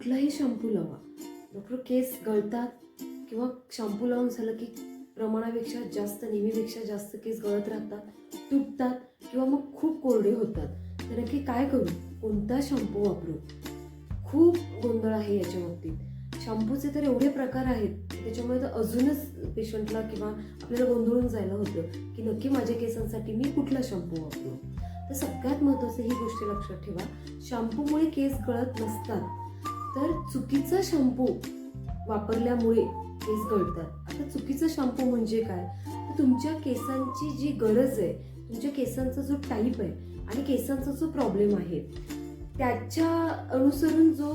कुठलाही शॅम्पू लावा. डॉक्टर केस गळतात किंवा शॅम्पू लावून झालं की प्रमाणापेक्षा जास्त नेहमीपेक्षा जास्त केस गळत राहतात तुटतात किंवा मग खूप कोरडे होतात. तर नक्की काय करू? कोणता शॅम्पू वापरू? खूप गोंधळ आहे याच्या बाबतीत. शॅम्पूचे तर एवढे प्रकार आहेत त्याच्यामुळे तर अजूनच पेशंटला किंवा आपल्याला गोंधळून जायला होतं की नक्की माझ्या केसांसाठी मी कुठला शॅम्पू वापरू? तर सगळ्यात महत्त्वाचं ही गोष्ट लक्षात ठेवा. शॅम्पूमुळे केस गळत नसतात. तर चुकीचा शॅम्पू वापरल्यामुळे केस गळतात. आता चुकीचा शॅम्पू म्हणजे काय? तर तुमच्या केसांची जी गरज आहे तुमच्या केसांचा जो टाईप आहे आणि केसांचा जो प्रॉब्लेम आहे त्याच्या अनुसरून जो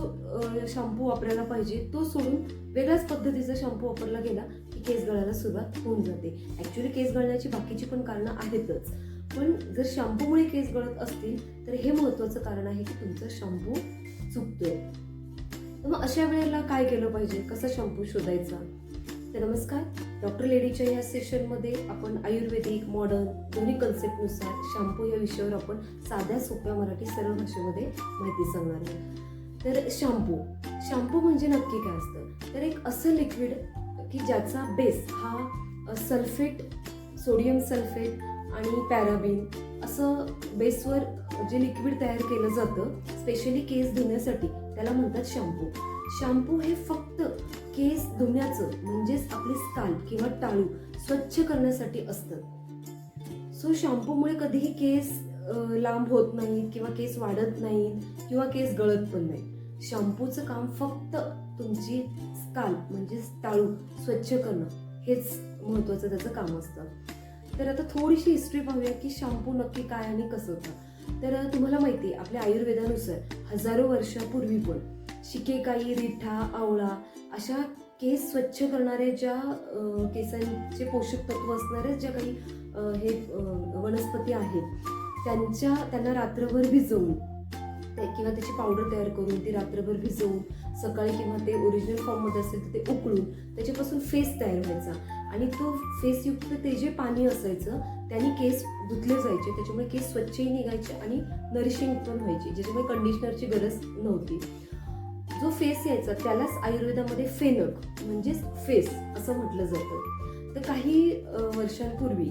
शॅम्पू वापरायला पाहिजे तो सोडून वेगळ्याच पद्धतीचा शॅम्पू वापरला गेला की केस गळायला सुरुवात होऊन जाते. ॲक्च्युली केस गळण्याची बाकीची पण कारणं आहेतच. पण जर शॅम्पूमुळे केस गळत असतील तर हे महत्त्वाचं कारण आहे की तुमचा शॅम्पू चुकतोय. तर मग अशा वेळेला काय केलं पाहिजे? कसा शॅम्पू शोधायचा? तर नमस्कार डॉक्टर लेडीच्या या सेशनमध्ये आपण आयुर्वेदिक मॉडर्न दोन्ही कन्सेप्टनुसार शॅम्पू या विषयावर आपण साध्या सोप्या मराठी सरळ भाषेमध्ये माहिती सांगणार आहोत. तर शॅम्पू. शॅम्पू म्हणजे नक्की काय असतं? तर एक असं लिक्विड की ज्याचा बेस हा सल्फेट सोडियम सल्फेट आणि पॅराबिन असं बेसवर जे लिक्विड तयार केलं जातं स्पेशली केस धुण्यासाठी त्याला म्हणतात शॅम्पू. शॅम्पू हे फक्त केस धुण्याचं म्हणजेच आपली स्काल किंवा टाळू स्वच्छ करण्यासाठी असतं. सो शॅम्पूमुळे कधीही केस लांब होत नाहीत किंवा केस वाढत नाहीत किंवा केस गळत पण नाही शॅम्पूचं काम फक्त तुमची स्काल म्हणजे टाळू स्वच्छ करणं हेच महत्त्वाचं त्याचं काम असतं. तर आता थोडीशी हिस्ट्री पाहूया की शॅम्पू नक्की काय आणि कसं होतं. तर तुम्हाला माहिती आहे आपल्या आयुर्वेदानुसार हजारो वर्षापूर्वी पण शिकेकाई रिठा आवळा अशा केस स्वच्छ करणाऱ्या ज्या केसांचे पोषक तत्व असणाऱ्या ज्या काही हे वनस्पती आहेत त्यांच्या त्यांना रात्रभर भिजवून किंवा त्याची पावडर तयार करून ती रात्रभर भिजवून सकाळी किंवा ते ओरिजिनल फॉर्ममध्ये असेल तर ते उकळून त्याच्यापासून फेस तयार व्हायचा. आणि तो फेसयुक्त ते जे पाणी असायचं त्याने केस धुतले जायचे. त्याच्यामुळे केस स्वच्छही निघायचे आणि नरिशिंग पण व्हायचे ज्याच्यामुळे कंडिशनरची गरज नव्हती. जो फेस यायचा त्यालाच आयुर्वेदामध्ये फेनक म्हणजेच फेस असं म्हटलं जातं. तर काही वर्षांपूर्वी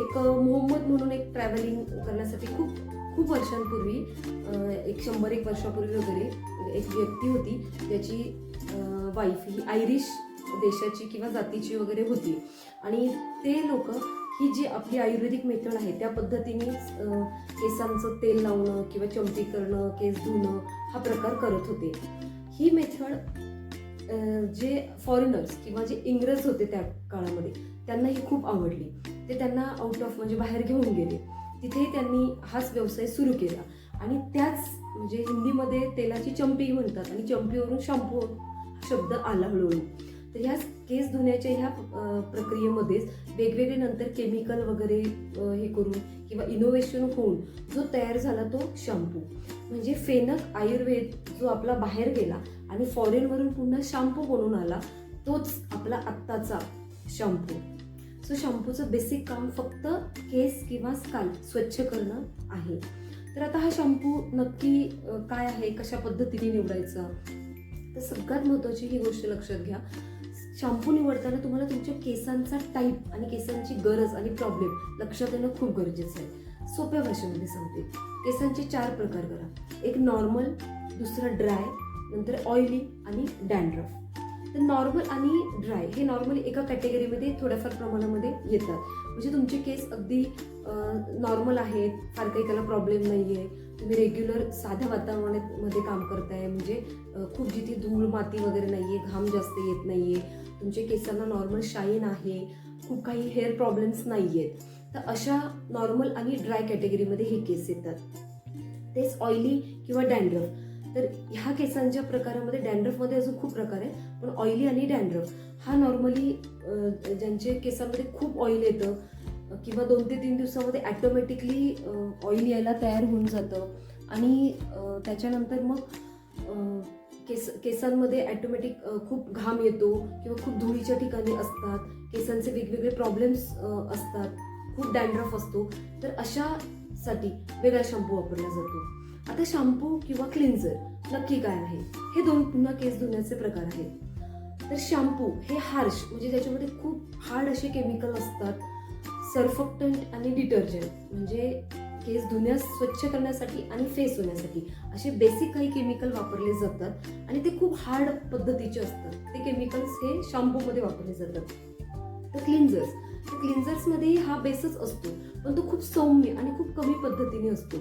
एक मोहम्मद म्हणून एक ट्रॅव्हलिंग करण्यासाठी खूप खूप वर्षांपूर्वी एक शंभर एक वर्षापूर्वी वगैरे एक व्यक्ती होती त्याची वाईफ ही आयरिश देशाची किंवा जातीची वगैरे होती. आणि ते लोक ही जी आपली आयुर्वेदिक मेथड आहे त्या पद्धतीने केसांचं तेल लावणं किंवा चमटी करणं केस धुणं हा प्रकार करत होते. ही मेथड जे फॉरेनर्स किंवा जे इंग्रज होते त्या काळामध्ये त्यांना ही खूप आवडली. ते त्यांना आउट ऑफ म्हणजे बाहेर घेऊन गेले. तिथे त्यांनी हाच व्यवसाय सुरू केला. आणि त्याच म्हणजे हिंदीमध्ये तेलाची चंपी म्हणतात आणि चंपीवरून शॅम्पू शब्द आला हळूहळू. तर ह्या केस धुण्याच्या ह्या प्रक्रियेमध्येच वेगवेगळे नंतर केमिकल वगैरे हे करून किंवा इनोव्हेशन होऊन जो तयार झाला तो शॅम्पू म्हणजे फेनक आयुर्वेद जो आपला बाहेर गेला आणि फॉरेनवरून पुन्हा शॅम्पू बनून आला तोच आपला आत्ताचा शॅम्पू सो शॅम्पूचं बेसिक काम फक्त केस किंवा स्काल स्वच्छ करणं आहे. तर आता हा शॅम्पू नक्की काय आहे कशा पद्धतीने निवडायचा? तर सगळ्यात महत्त्वाची ही गोष्ट लक्षात घ्या. शॅम्पू निवडताना तुम्हाला तुमच्या केसांचा टाईप आणि केसांची गरज आणि प्रॉब्लेम लक्षात येणं खूप गरजेचं आहे. सोप्या भाषेमध्ये सांगते. केसांचे चार प्रकार करा. एक नॉर्मल दुसरा ड्राय नंतर ऑइली आणि डॅन्ड्रफ तर नॉर्मल आणि ड्राय हे नॉर्मली एका कॅटेगरीमध्ये थोड्याफार प्रमाणामध्ये येतात. म्हणजे तुमचे केस अगदी नॉर्मल आहेत. फार काही त्याला प्रॉब्लेम नाही आहे तुम्ही रेग्युलर साध्या वातावरणामध्ये काम करताय. म्हणजे खूप जिथे धूळ माती वगैरे नाही आहे घाम जास्त येत नाही आहे तुमच्या केसांना नॉर्मल शाईन आहे. खूप काही हेअर प्रॉब्लेम्स नाही आहेत तर अशा नॉर्मल आणि ड्राय कॅटेगरीमध्ये हे केस येतात. तेच ऑइली किंवा डँड्रफ तर ह्या केसांच्या प्रकारामध्ये डॅन्ड्रफमध्ये अजून खूप प्रकार आहे पण ऑइली आणि डॅन्ड्रफ हा नॉर्मली ज्यांचे केसांमध्ये खूप ऑइल येतं किंवा दोन ते तीन दिवसामध्ये ॲटोमॅटिकली ऑइल यायला तयार होऊन जातं. आणि त्याच्यानंतर मग केस केसांमध्ये ॲटोमॅटिक खूप घाम येतो किंवा खूप धुळीच्या ठिकाणी असतात केसांचे वेगवेगळे प्रॉब्लेम्स असतात खूप डॅन्ड्रफ असतो. तर अशासाठी वेगळा शॅम्पू वापरला जातो. आता शॅम्पू किंवा क्लिन्झर नक्की काय आहे? हे दोन पुन्हा केस धुण्याचे प्रकार आहेत. तर शॅम्पू हे हार्श म्हणजे ज्याच्यामध्ये खूप हार्ड असे केमिकल असतात सर्फक्टंट आणि डिटर्जंट म्हणजे केस धुण्यास स्वच्छ करण्यासाठी आणि फेस होण्यासाठी असे बेसिक काही केमिकल वापरले जातात आणि ते खूप हार्ड पद्धतीचे असतात. ते केमिकल्स हे शॅम्पूमध्ये वापरले जातात. तर क्लिन्झर्स तर क्लिन्झर्समध्येही हा बेसच असतो पण तो खूप सौम्य आणि खूप कमी पद्धतीने असतो.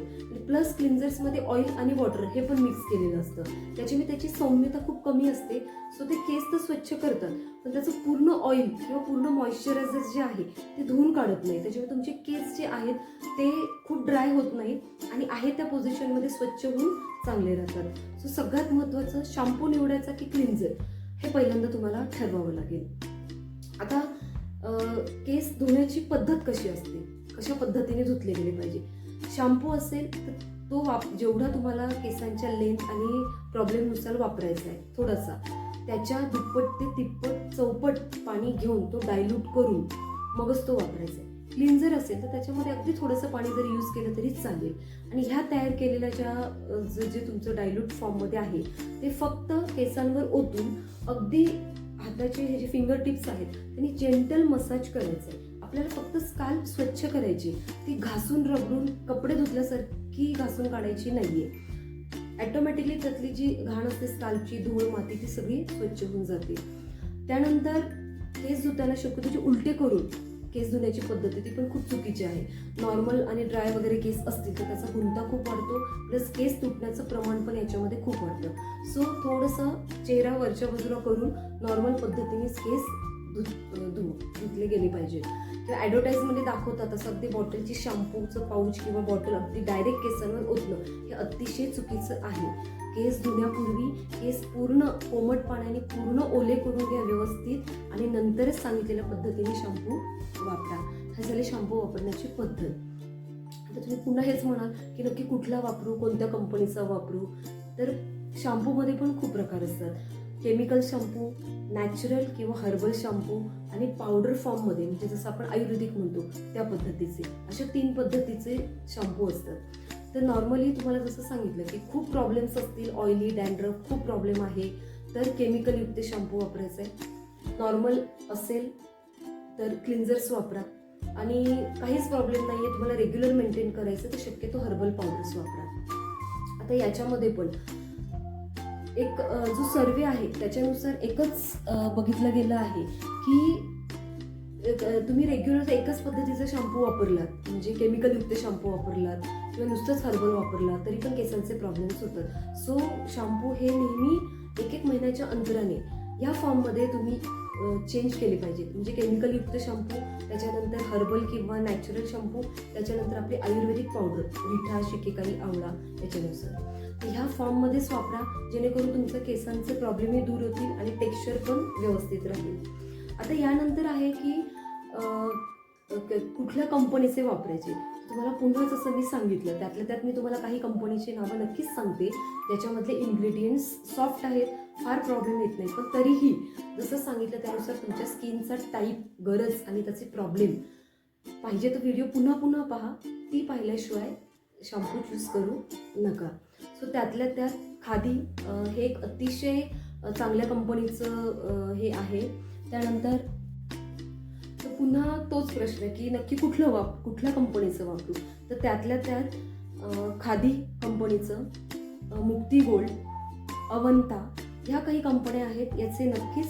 प्लस क्लिन्झर्समध्ये ऑइल आणि वॉटर हे पण मिक्स केलेलं असतं. त्याच्यामुळे त्याची सौम्यता खूप कमी असते. सो ते केस तर स्वच्छ करतात पण त्याचं पूर्ण ऑइल किंवा पूर्ण मॉइश्चरायझर जे आहे ते धुवून काढत नाही. त्याच्यामुळे तुमचे केस जे आहेत ते खूप ड्राय होत नाहीत आणि आहे त्या पोझिशनमध्ये स्वच्छ होऊन चांगले राहतात. सो सगळ्यात महत्त्वाचं शॅम्पू निवडायचा की क्लिन्झर हे पहिल्यांदा तुम्हाला ठरवावं लागेल. आता केस धुण्याची पद्धत कशी असते? कशा पद्धतीने धुतले गेले पाहिजे? शॅम्पू असेल तर तो वाप जेवढा तुम्हाला केसांच्या लेंथ आणि प्रॉब्लेमनुसार वापरायचा आहे थोडासा त्याच्या दुप्पट ते तिप्पट चौपट पाणी घेऊन तो डायल्यूट करून मगच तो वापरायचा आहे. क्लिन्झर असेल तर त्याच्यामध्ये अगदी थोडंसं पाणी जरी यूज केलं तरी चालेल. आणि ह्या तयार केलेल्या ज्या जे जे तुमचं डायल्यूट फॉर्ममध्ये आहे ते फक्त केसांवर ओतून अगदी हाताचे हे जे फिंगर टिप्स आहेत त्यांनी जेंटल मसाज करायचं आहे. आपल्याला फक्त स्काल्प स्वच्छ करायची. ती घासून रगडून कपडे धुतल्यासारखी घासून काढायची नाहीये. ॲटोमॅटिकली त्यातली जी घाण असते स्काल्पची धूळ माती ती सगळी स्वच्छ होऊन जाते. त्यानंतर केस धुताना शक्यतो जे उलटे करून केस धुण्याची पद्धत आहे ती पण खूप चुकीची आहे. नॉर्मल आणि ड्राय वगैरे केस असतील तर त्याचा गुंता खूप वाढतो प्लस केस तुटण्याचं प्रमाण पण याच्यामध्ये खूप वाढतं. सो थोडंसं चेहरा वरच्या बाजूला करून नॉर्मल पद्धतीने केस धुत धु धुतले गेले पाहिजे. तर ॲडव्हर्टाईजमध्ये दाखवतात असं अगदी बॉटलची शॅम्पूचं पाऊच किंवा बॉटल अगदी डायरेक्ट केसांवर ओतणं हे अतिशय चुकीचं आहे. केस धुण्यापूर्वी केस पूर्ण कोमट पाण्याने पूर्ण ओले करून घ्या व्यवस्थित आणि नंतरच सांगितलेल्या पद्धतीने शॅम्पू वापरा. हे झाले शॅम्पू वापरण्याची पद्धत. आता तुम्ही पुन्हा हेच म्हणाल की नक्की कुठला वापरू कोणत्या कंपनीचा वापरू? तर शॅम्पूमध्ये पण खूप प्रकार असतात. केमिकल शॅम्पू नॅचरल किंवा हर्बल शॅम्पू आणि पावडर फॉर्ममध्ये म्हणजे जसं आपण आयुर्वेदिक म्हणतो त्या पद्धतीचे. अशा तीन पद्धतीचे शॅम्पू असतात. तर नॉर्मली तुम्हाला जसं सांगितलं की खूप प्रॉब्लेम्स असतील ऑइली डॅन्ड्रफ खूप प्रॉब्लेम आहे तर केमिकलयुक्त शॅम्पू वापरायचा आहे नॉर्मल असेल तर क्लिन्झर्स वापरा. आणि काहीच प्रॉब्लेम नाही आहे तुम्हाला रेग्युलर मेंटेन करायचं तर शक्यतो हर्बल पावडर्स वापरा. आता याच्यामध्ये पण एक जो सर्वे आहे त्याच्यानुसार एकच बघितलं गेलं आहे की तुम्ही रेग्युलर एकच पद्धतीचा शॅम्पू वापरलात. म्हणजे केमिकलयुक्त शॅम्पू वापरलात किंवा नुसतंच हर्बल वापरला तरी पण केसांचे प्रॉब्लेम्स होतात. सो शॅम्पू हे नेहमी एक एक महिन्याच्या अंतराने या फॉर्ममध्ये तुम्ही चेंज केले पाहिजेत. म्हणजे केमिकलयुक्त शॅम्पू त्याच्यानंतर हर्बल किंवा नॅचरल शॅम्पू त्याच्यानंतर आपली आयुर्वेदिक पावडर रिठा शिकेकाई आवळा याच्यानुसार ह्या फॉर्ममध्येच वापरा जेणेकरून तुमच्या केसांचे प्रॉब्लेमही दूर होतील आणि टेक्स्चर पण व्यवस्थित राहील. आता यानंतर आहे की कुठल्या कंपनीचे वापरायचे? तुम्हाला पुन्हा जसं मी सांगितलं त्यातल्या त्यात मी तुम्हाला काही कंपनीची नावं नक्कीच सांगते ज्याच्यामधले इन्ग्रेडियंट्स सॉफ्ट आहेत फार प्रॉब्लेम येत नाही. पण तरीही जसं सांगितलं त्यानुसार तुमच्या स्किनचा टाईप गरज आणि त्याचे प्रॉब्लेम पाहिजे तो व्हिडिओ पुन्हा पुन्हा पहा. ती पाहिल्याशिवाय शॅम्पू चूज करू नका. सो त्यातल्या त्यात खादी हे एक अतिशय चांगल्या कंपनीचं हे आहे. त्यानंतर तर पुन्हा तोच प्रश्न आहे की नक्की कुठलं वाप कुठल्या कंपनीचं वापरू? तर त्यातल्या त्यात खादी कंपनीचं मुक्ती गोल्ड अवंता ह्या काही कंपन्या आहेत याचे नक्कीच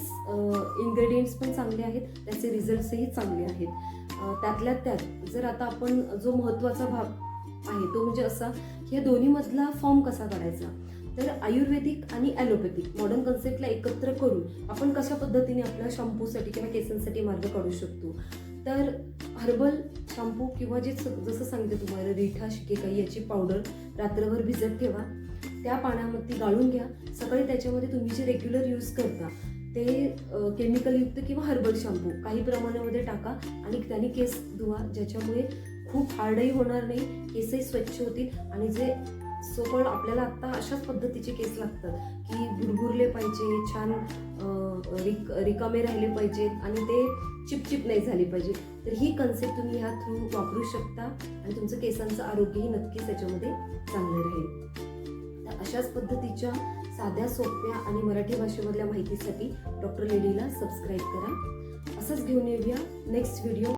इन्ग्रेडियंट्स पण चांगले आहेत त्याचे रिझल्ट्सही चांगले आहेत. त्यातल्या त्यात जर आता आपण जो महत्त्वाचा भाग आहे तो म्हणजे असा की या दोन्हीमधला फॉर्म कसा काढायचा? तर आयुर्वेदिक आणि ॲलोपॅथिक मॉडर्न कन्सेप्टला एकत्र करून आपण कशा पद्धतीने आपल्या शॅम्पूसाठी किंवा केसांसाठी मार्ग काढू शकतो? तर हर्बल शॅम्पू किंवा जे स- जसं सांगितलं तुम्हाला रिठा शिकेकाई याची पावडर रात्रभर भिजत ठेवा. त्या पाण्यामध्ये गाळून घ्या. सकाळी त्याच्यामध्ये तुम्ही जे रेग्युलर यूज करता ते केमिकलयुक्त किंवा हर्बल शॅम्पू काही प्रमाणामध्ये टाका आणि त्याने केस धुवा ज्याच्यामुळे खूप हार्डही होणार नाही केसही स्वच्छ होतील आणि जे सोपळ आपल्याला आत्ता अशाच पद्धतीचे केस लागतात की भुरभुरले पाहिजे छान रिक रिकामे राहिले पाहिजेत आणि ते चिपचिप नाही झाली पाहिजे तर ही कन्सेप्ट तुम्ही ह्या थ्रू वापरू शकता आणि तुमचं केसांचं आरोग्यही नक्कीच त्याच्यामध्ये चांगलं राहील. अशाच पद्धतीच्या साध्या सोप्या आणि मराठी भाषेमधल्या माहितीसाठी डॉक्टर लेडीला सबस्क्राईब करा. असंच घेऊन येऊया नेक्स्ट व्हिडिओ.